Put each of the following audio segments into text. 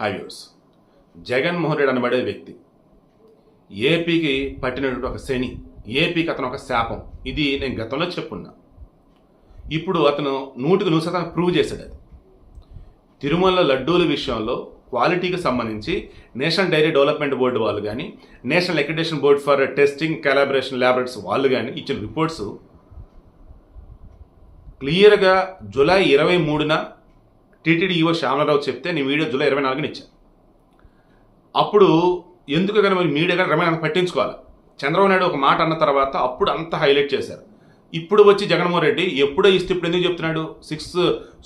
హైవ్యూస్ జగన్మోహన్ రెడ్డి అనబడే వ్యక్తి. ఏపీకి పట్టినటువంటి ఒక శని ఏపీకి అతను ఒక శాపం. ఇది నేను గతంలో చెప్పున్నా. ఇప్పుడు అతను నూటికి నూరు శాతం ప్రూవ్ చేశాడు అది. తిరుమల లడ్డూల విషయంలో క్వాలిటీకి సంబంధించి నేషనల్ డైరీ డెవలప్మెంట్ బోర్డు వాళ్ళు కానీ national accreditation board for testing collaboration laboratories వాళ్ళు కానీ ఇచ్చిన రిపోర్ట్స్ క్లియర్గా జూలై ఇరవై మూడున టీటీడీఈఓ శ్యామలరావు చెప్తే నేను వీడియో జూలై ఇరవై నాలుగున ఇచ్చాను అప్పుడు ఎందుకు కానీ మరి మీడియా కానీ రమణ పట్టించుకోవాలి. చంద్రబాబు నాయుడు ఒక మాట అన్న తర్వాత అప్పుడు అంత హైలైట్ చేశారు. ఇప్పుడు వచ్చి జగన్మోహన్ రెడ్డి ఎప్పుడో ఇస్తే ఇప్పుడు ఎందుకు చెప్తున్నాడు? సిక్స్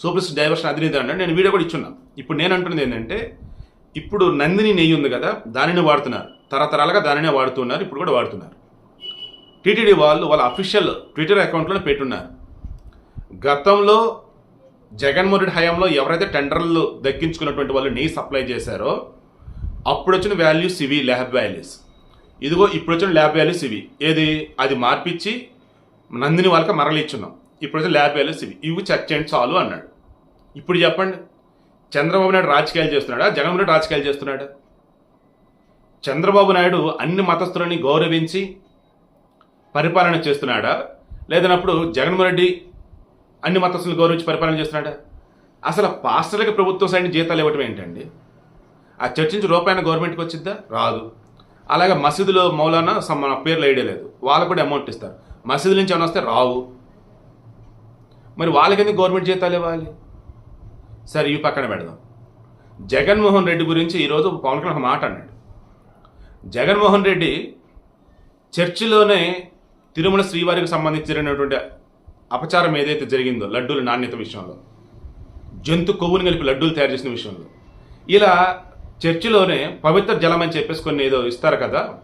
సూపర్స్ డైవర్షన్ అధినేత అంటే నేను వీడియో కూడా ఇచ్చున్నాను ఇప్పుడు నేను అంటున్నది ఏంటంటే ఇప్పుడు నందిని నెయ్యి ఉంది కదా దానిని వాడుతున్నారు. తరతరాలుగా దానినే వాడుతున్నారు ఇప్పుడు కూడా వాడుతున్నారు. టీటీడీ వాళ్ళు వాళ్ళ అఫీషియల్ ట్విట్టర్ అకౌంట్లో పెట్టున్నారు. గతంలో జగన్మోహన్ రెడ్డి హయాంలో ఎవరైతే టెండర్లు దక్కించుకున్నటువంటి వాళ్ళు నెయ్యి సప్లై చేశారో అప్పుడు వచ్చిన వాల్యూస్ ఇవి ల్యాబ్ వాల్యూస్. ఇదిగో ఇప్పుడు వచ్చిన ల్యాబ్ వాల్యూస్ ఇవి. ఏది? అది మార్పిచ్చి నందిని వాళ్ళకి మరలి ఇచ్చున్నాం ఇప్పుడు వచ్చిన ల్యాబ్ వాల్యూస్ ఇవి. ఇవి చెక్ చేయండి చాలు అన్నాడు. ఇప్పుడు చెప్పండి. చంద్రబాబు నాయుడు రాజకీయాలు చేస్తున్నాడా? జగన్మోహన్ రెడ్డి రాజకీయాలు చేస్తున్నాడా? చంద్రబాబు నాయుడు అన్ని మతస్థులని గౌరవించి పరిపాలన చేస్తున్నాడా? లేదన్నప్పుడు జగన్మోహన్ రెడ్డి అన్ని మతస్థులను గౌరవించి పరిపాలన చేస్తున్నాడా? అసలు పాస్టర్లకి ప్రభుత్వం సైడ్ జీతాలు ఇవ్వటం ఏంటండి? ఆ చర్చి నుంచి రూపాయన గవర్నమెంట్కి వచ్చిద్దా? రాదు. అలాగే మసీదులో మౌలానా మన పేర్లు ఐడియా లేదు. వాళ్ళకు కూడా అమౌంట్ ఇస్తారు. మసీదు నుంచి ఏమైనా వస్తే రావు. మరి వాళ్ళకెందుకు గవర్నమెంట్ జీతాలు ఇవ్వాలి? సరే ఇవి పక్కన పెడదాం. జగన్మోహన్ రెడ్డి గురించి ఈరోజు పవన్ కళ్యాణ్ ఒక మాట అన్నాడు. జగన్మోహన్ రెడ్డి చర్చిలోనే తిరుమల శ్రీవారికి సంబంధించినటువంటి అపచారం ఏదైతే జరిగిందో లడ్డూల నాణ్యత విషయంలో జంతు కొవ్వుని కలిపి లడ్డూలు తయారు చేసిన విషయంలో. ఇలా చర్చిలోనే పవిత్ర జలం అని చెప్పేసి కొన్ని ఏదో ఇస్తారు కదా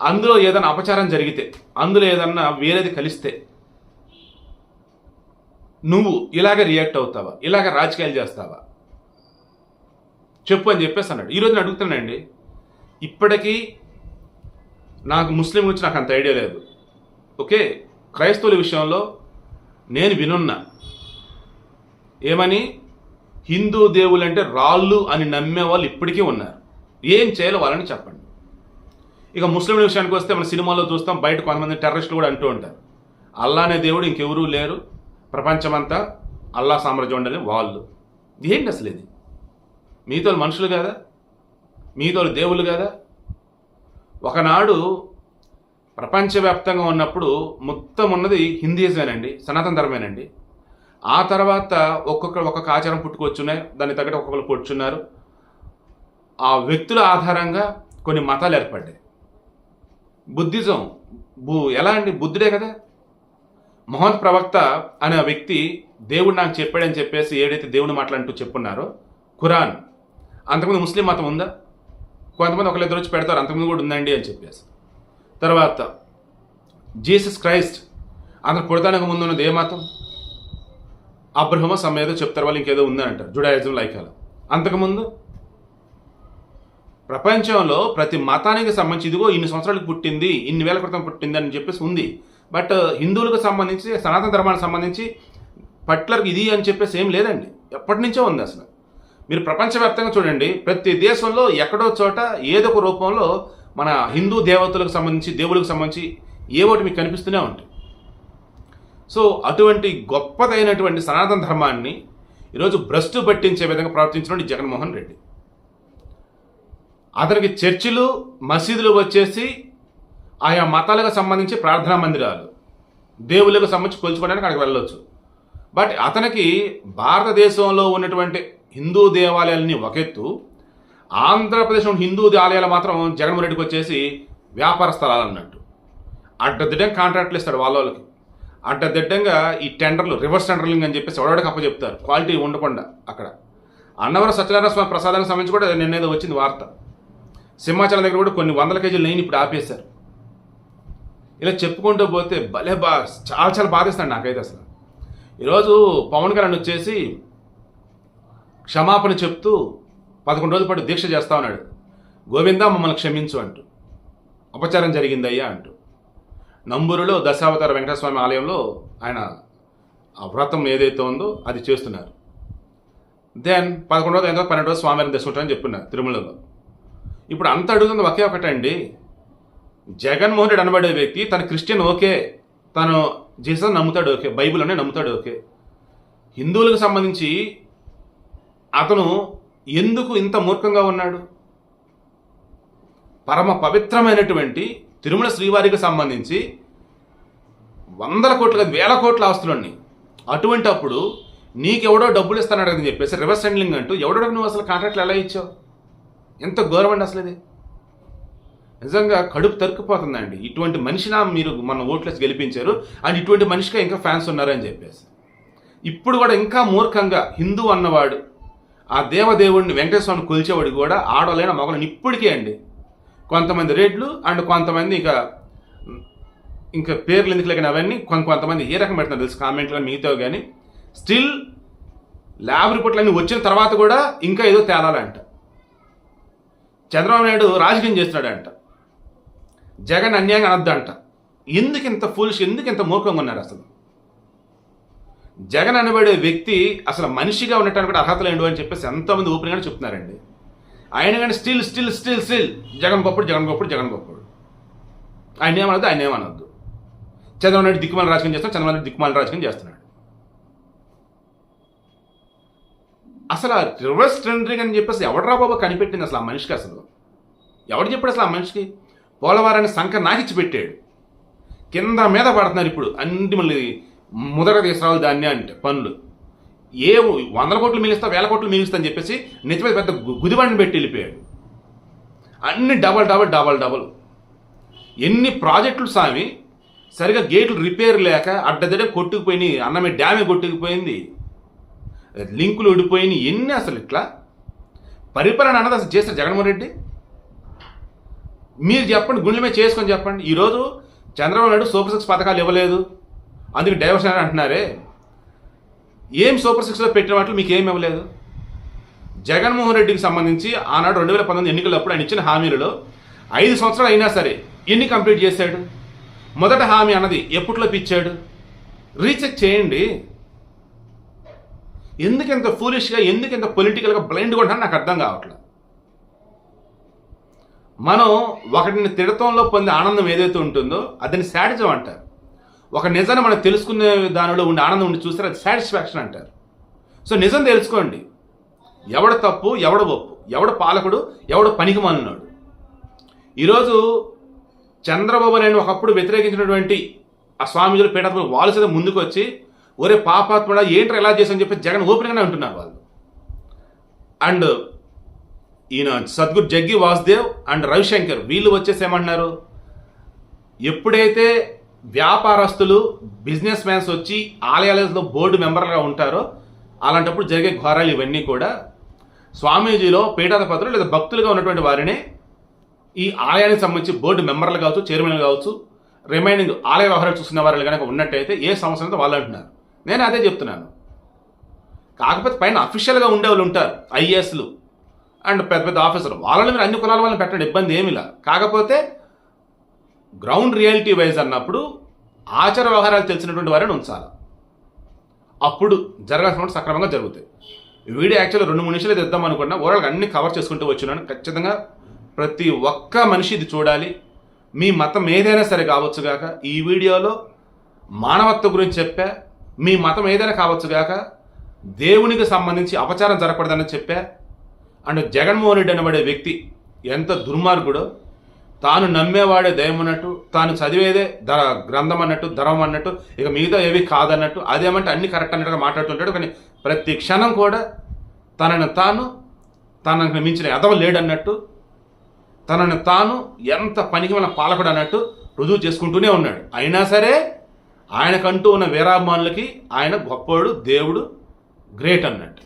అందులో ఏదైనా అపచారం జరిగితే అందులో ఏదన్నా వేరేది కలిస్తే నువ్వు ఇలాగ రియాక్ట్ అవుతావా? ఇలాగ రాజకీయాలు చేస్తావా? చెప్పు అని చెప్పేసి అన్నాడు. ఈరోజు నేను అడుగుతానండి ఇప్పటికీ నాకు ముస్లిం గురించి నాకు అంత ఐడియా లేదు. ఓకే క్రైస్తవుల విషయంలో నేను వినున్నా. ఏమని? హిందూ దేవులంటే రాళ్ళు అని నమ్మే వాళ్ళు ఇప్పటికీ ఉన్నారు. ఏం చేయాలో వాళ్ళని చెప్పండి. ఇక ముస్లింల విషయానికి వస్తే మన సినిమాలో చూస్తాం బయట కొంతమంది టెర్రరిస్టులు కూడా అంటూ ఉంటారు. అల్లా అనే దేవుడు ఇంకెవరూ లేరు. ప్రపంచమంతా అల్లా సామ్రాజ్యం ఉండాలి వాళ్ళు. ఏంటి అసలు ఇది? మీతో మనుషులు కదా? మీతో దేవుళ్ళు కదా? ఒకనాడు ప్రపంచవ్యాప్తంగా ఉన్నప్పుడు మొత్తం ఉన్నది హిందీజమేనండి సనాతన ధర్మేనండి ఆ తర్వాత ఒక్కొక్క ఒక్కొక్క ఆచారం పుట్టుకొచ్చున్నాయి దాన్ని తగ్గట్టు ఒక్కొక్కరు పుట్టున్నారు ఆ వ్యక్తుల ఆధారంగా కొన్ని మతాలు ఏర్పడ్డాయి. బుద్ధిజం బు ఎలా అండి? బుద్ధుడే కదా. మహమ్మద్ ప్రవక్త అనే వ్యక్తి దేవుడు నాకు చెప్పాడని చెప్పేసి ఏడైతే దేవుని మాట్లాడుతూ చెప్పున్నారో ఖురాన్. అంతకుముందు ముస్లిం మతం ఉందా? కొంతమంది ఒకళ్ళిద్దరు వచ్చి పెడతారు అంతకుముందు కూడా ఉందండి అని చెప్పేసి. తర్వాత జీసస్ క్రైస్ట్ అతను పుడతానికి ముందు ఉన్నది ఏమాత్రం? అబ్రహమ సమయదో చెప్తారు వాళ్ళు ఇంకేదో ఉందని అంటారు జుడాయిజం లైక్ అలా అంతకుముందు ప్రపంచంలో ప్రతి మతానికి సంబంధించి ఇదిగో ఇన్ని సంవత్సరాలకు పుట్టింది ఇన్ని వేల క్రితం పుట్టింది అని చెప్పేసి ఉంది. బట్ హిందువులకు సంబంధించి సనాతన ధర్మానికి సంబంధించి పట్లర్కి ఇది అని చెప్పేసి ఏం లేదండి. ఎప్పటి నుంచో ఉంది అసలు. మీరు ప్రపంచవ్యాప్తంగా చూడండి ప్రతి దేశంలో ఎక్కడో చోట ఏదో ఒక రూపంలో మన హిందూ దేవతలకు సంబంధించి దేవులకు సంబంధించి ఏ ఒకటి మీకు కనిపిస్తూనే ఉంటాయి సో అటువంటి గొప్పదైనటువంటి సనాతన ధర్మాన్ని ఈరోజు భ్రష్టు పట్టించే విధంగా ప్రవర్తించిన జగన్మోహన్ రెడ్డి. అతనికి చర్చిలు మసీదులు వచ్చేసి ఆయా మతాలకు సంబంధించి ప్రార్థనా మందిరాలు దేవుళ్ళకు సంబంధించి కొలుచుకోవడానికి అక్కడికి వెళ్ళొచ్చు. బట్ అతనికి భారతదేశంలో ఉన్నటువంటి హిందూ దేవాలయాలని ఒక ఆంధ్రప్రదేశ్ హిందూ ఆలయాలు మాత్రం జగన్మోహన్ రెడ్డికి వచ్చేసి వ్యాపార స్థలాలు అన్నట్టు. అడ్డదిడ్డంగా కాంట్రాక్ట్లు ఇస్తాడు వాళ్ళ వాళ్ళకి. అడ్డదిడ్డంగా ఈ టెండర్లు రివర్స్ టెండర్లింగ్ అని చెప్పేసి ఎవడోడికి అప్పచెప్తారు. క్వాలిటీ ఉండకుండా అక్కడ. అన్నవరం సత్యనారాయణ స్వామి ప్రసాదానికి సంబంధించి కూడా నిన్నేదో వచ్చింది వార్త. సింహాచలం దగ్గర కూడా కొన్ని వందల కేజీలు నెయ్యిని ఇప్పుడు ఆపేశారు. ఇలా చెప్పుకుంటూ పోతే భలే బా చాలా చాలా బాధిస్తాడు నాకైతే అసలు. ఈరోజు పవన్ కళ్యాణ్ వచ్చేసి క్షమాపణ చెప్తూ పదకొండు రోజుల పాటు దీక్ష చేస్తా ఉన్నాడు. గోవిందా మమ్మల్ని క్షమించు అంటూ. అపచారం జరిగిందయ్యా అంటూ. నంబూరులో దశావతార వెంకటస్వామి ఆలయంలో ఆయన ఆ వ్రతం ఏదైతే ఉందో అది చేస్తున్నారు. దెన్ పదకొండు రోజు ఎంతో పన్నెండు రోజు స్వామివారిని తెచ్చుకుంటారని చెప్పున్నారు తిరుమలలో. ఇప్పుడు అంత అడుగుతుంది ఒకే ఒకటండి జగన్మోహన్ రెడ్డి అనబడే వ్యక్తి తన క్రిస్టియన్ ఓకే. తను జీసస్ నమ్ముతాడు ఓకే. బైబిల్ అనే నమ్ముతాడు ఓకే. హిందువులకు సంబంధించి అతను ఎందుకు ఇంత మూర్ఖంగా ఉన్నాడు? పరమ పవిత్రమైనటువంటి తిరుమల శ్రీవారికి సంబంధించి వందల కోట్ల వేల కోట్ల ఆస్తులన్నీ. అటువంటి అప్పుడు నీకెవడో డబ్బులు ఇస్తాడు అని చెప్పేసి రివర్స్ హ్యాండ్లింగ్ అంటూ ఎవడో నువ్వు అసలు కాంట్రాక్ట్లు ఎలా ఇచ్చావు? ఎంత గౌరవం అసలు ఇది. నిజంగా కడుపు తరుక్కుపోతుందండి. ఇటువంటి మనిషినా మీరు మన ఓట్లేసి గెలిపించారు. అండ్ ఇటువంటి మనిషిగా ఇంకా ఫ్యాన్స్ ఉన్నారని చెప్పేసి. ఇప్పుడు కూడా ఇంకా మూర్ఖంగా హిందూ అన్నవాడు ఆ దేవదేవుడిని వెంకటేశ్వరుని కొలిచేవాడు కూడా ఆడలేన మగలను ఇప్పటికే అండి. కొంతమంది రెడ్లు అండ్ కొంతమంది ఇంకా ఇంకా పేర్లు ఎందుకు లేకని అవన్నీ కొంత కొంతమంది ఏ రకం పెడుతున్నారు తెలుసు? కామెంట్లో మిగతా కానీ స్టిల్ ల్యాబ్ రిపోర్ట్లన్నీ వచ్చిన తర్వాత కూడా ఇంకా ఏదో తేలాలంట. చంద్రబాబు నాయుడు రాజకీయం చేస్తున్నాడంట. జగన్ అన్యాయంగా అనొద్దంట. ఎందుకు ఇంత ఫుల్స్ ఎందుకు ఇంత మూర్ఖంగా ఉన్నారు అసలు? జగన్ అనబడే వ్యక్తి అసలు మనిషిగా ఉండటానికి కూడా అర్హత లేడు అని చెప్పేసి ఎంతోమంది ఓపెన్గానే చెప్తున్నారండి. ఆయన కానీ still still still still Jagan గొప్పడు Jagan గొప్పడు జగన్ గొప్పడు. ఆయన ఏమనొద్దు ఆయన ఏమనొద్దు చంద్రబాబు నాయుడు దిక్కుమాల రాజకీయం చేస్తున్నాడు చంద్రబాబు నాయుడు దిక్కుమాల రాజకీయం చేస్తున్నాడు. అసలు ఆ రివర్స్ టెండరింగ్ అని చెప్పేసి ఎవడరా బాబు కనిపెట్టింది అసలు ఆ మనిషికి అసలు? ఎవడు చెప్పాడు అసలు ఆ మనిషికి? పోలవరాన్ని సంఖ నాకిచ్చి పెట్టాడు. కింద మీద పడుతున్నారు ఇప్పుడు అన్ని మళ్ళీ ముదర తీసుకురావాలి దాన్ని అంటే పనులు. ఏ వందల కోట్లు మిగిలిస్తా వేల కోట్లు మిగిలిస్తా అని చెప్పేసి నిజమే పెద్ద గుదివాడిని గుదిబండిని పెట్టి వెళ్ళిపోయాడు. అన్ని డబల్ డబల్ డబల్ డబల్. ఎన్ని ప్రాజెక్టులు సామి సరిగా గేట్లు రిపేర్ లేక అడ్డదడే కొట్టుకుపోయినాయి అన్నమే డ్యామే కొట్టుకుపోయింది. లింకులు ఊడిపోయినాయి ఎన్ని అసలు ఇట్లా? పరిపాలన అన్నది అసలు చేస్తారు జగన్మోహన్ రెడ్డి? మీరు చెప్పండి గుండెల మీద చేసుకొని చెప్పండి. ఈరోజు చంద్రబాబు నాయుడు సూపర్ సిక్స్ పథకాలు ఇవ్వలేదు. అందుకు డైవర్షన్ అని అంటున్నారే. ఏం సూపర్ సిక్స్లో పెట్టిన వాటిలో మీకు ఏం ఇవ్వలేదు? జగన్మోహన్ రెడ్డికి సంబంధించి ఆనాడు రెండు వేల పంతొమ్మిది ఎన్నికలప్పుడు ఆయన ఇచ్చిన హామీలలో ఐదు సంవత్సరాలు అయినా సరే ఎన్ని కంప్లీట్ చేశాడు? మొదట హామీ అన్నది ఎప్పట్లో పిచ్చాడు? రీచెక్ చేయండి. ఎందుకు ఎంత ఫూలిష్గా ఎందుకు ఎంత పొలిటికల్గా బ్లైండ్గా ఉంటాను నాకు అర్థం కావట్లేదు. మనం ఒకటిని తిడతంలో పొందే ఆనందం ఏదైతే ఉంటుందో అదని శాడిజం అంటారు. ఒక నిజాన్ని మనం తెలుసుకునే దానిలో ఉండే ఆనందం ఉండి చూస్తే అది సాటిస్ఫాక్షన్ అంటారు. సో నిజం తెలుసుకోండి. ఎవడ తప్పు ఎవడ ఒప్పు. ఎవడ పాలకుడు ఎవడ పనికి మాలినాడు ఈరోజు చంద్రబాబు నేను ఒకప్పుడు వ్యతిరేకించినటువంటి ఆ స్వామీజులు పీఠాత్మ వాళ్ళు సైతం ముందుకు వచ్చి ఒరే పాపాత్ముడా ఏంటి ఎలా చేసని చెప్పి జగన్ ఓపెన్గానే ఉంటున్నారు వాళ్ళు. అండ్ ఈయన సద్గురు జగ్గి వాసుదేవ్ అండ్ రవిశంకర్ వీళ్ళు వచ్చేసి ఏమంటున్నారు ఎప్పుడైతే వ్యాపారస్తులు బిజినెస్ మ్యాన్స్ వచ్చి ఆలయాలలో బోర్డు మెంబర్లుగా ఉంటారో. అలాంటప్పుడు జరిగే ఘోరాలు ఇవన్నీ కూడా స్వామీజీలో పీఠాధిపతులు లేదా భక్తులుగా ఉన్నటువంటి వారిని ఈ ఆలయానికి సంబంధించి బోర్డు మెంబర్లు కావచ్చు చైర్మన్లు కావచ్చు రిమైనింగ్ ఆలయ వ్యవహారాలు చూసుకునే వారు కనుక ఉన్నట్టయితే ఏ సంవత్సరంతో వాళ్ళు అంటున్నారు. నేను అదే చెప్తున్నాను. కాకపోతే పైన అఫీషియల్గా ఉండేవాళ్ళు ఉంటారు ఐఏఎస్లు అండ్ పెద్ద పెద్ద ఆఫీసర్లు వాళ్ళని మీరు అన్ని కులాల వాళ్ళని పెట్టండి ఇబ్బంది ఏమిలా కాకపోతే గ్రౌండ్ రియాలిటీ వైజ్ అన్నప్పుడు ఆచార వ్యవహారాలు తెలిసినటువంటి వారిని ఉంచాలి. అప్పుడు జరగాల్సిన సక్రమంగా జరుగుతాయి. వీడియో యాక్చువల్లీ రెండు మూడు నిమిషాలు ఇద్దాం అనుకున్నా ఓరల్ అన్ని కవర్ చేసుకుంటూ వచ్చినాను ఖచ్చితంగా ప్రతి ఒక్క మనిషి ఇది చూడాలి. మీ మతం ఏదైనా సరే కావచ్చు గాక ఈ వీడియోలో మానవత్వం గురించి చెప్పా మీ మతం ఏదైనా కావచ్చు గాక దేవునికి సంబంధించి అపచారం జరగకూడదని చెప్పా అండ్ జగన్మోహన్ రెడ్డి అనబడే వ్యక్తి ఎంత దుర్మార్గుడో తాను నమ్మేవాడే దయం అన్నట్టు తాను చదివేదే ద గ్రంథం అన్నట్టు ధర్మం అన్నట్టు ఇక మిగతా ఏవి కాదన్నట్టు అదేమంటే అన్ని కరెక్ట్ అన్నట్టుగా మాట్లాడుతుంటాడు. కానీ ప్రతి క్షణం కూడా తనను తాను తనకు మించిన ఎదవ లేడన్నట్టు తనను తాను ఎంత పనికి మన పాలకుడు అన్నట్టు రుజువు చేసుకుంటూనే ఉన్నాడు. అయినా సరే ఆయనకంటూ ఉన్న వీరాభిమానులకి ఆయన గొప్పోడు దేవుడు గ్రేట్ అన్నట్టు.